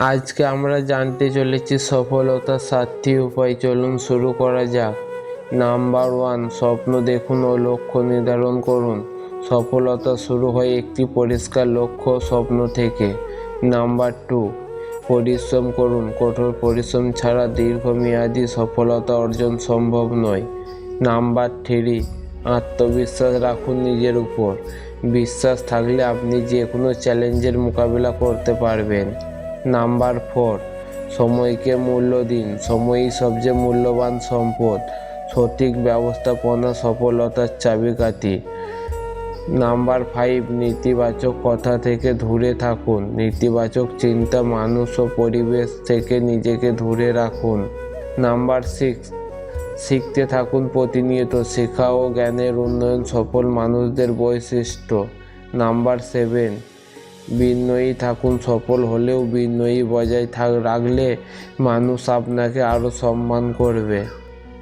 আজকে আমরা জানতে চলেছি সফলতার সাতটি উপায়। চলুন শুরু করা যাক। নাম্বার ওয়ান, স্বপ্ন দেখুন ও লক্ষ্য নির্ধারণ করুন। সফলতা শুরু হয় একটি পরিষ্কার লক্ষ্য স্বপ্ন থেকে। নাম্বার টু, পরিশ্রম করুন। কঠোর পরিশ্রম ছাড়া দীর্ঘমেয়াদী সফলতা অর্জন সম্ভব নয়। নাম্বার থ্রি, আত্মবিশ্বাস রাখুন নিজের উপর। বিশ্বাস থাকলে আপনি যে কোনো চ্যালেঞ্জের মোকাবিলা করতে পারবেন। নাম্বার ফোর, সময়কে মূল্য দিন। সময়ই সবচেয়ে মূল্যবান সম্পদ। সঠিক ব্যবস্থাপনা, সফলতার চাবিকাঠি। নাম্বার ফাইভ, নেতিবাচক কথা থেকে দূরে থাকুন। নেতিবাচক চিন্তা মানুষ ও পরিবেশ থেকে নিজেকে দূরে রাখুন। নাম্বার সিক্স, শিখতে থাকুন প্রতিনিয়ত। শেখা ও জ্ঞানের উন্নয়ন সফল মানুষদের বৈশিষ্ট্য। নাম্বার সেভেন বিনয়ী থাকুন সফল হলেও বিনয়ী বজায় থাক রাখলে মানুষ আপনাকে আরও সম্মান করবে।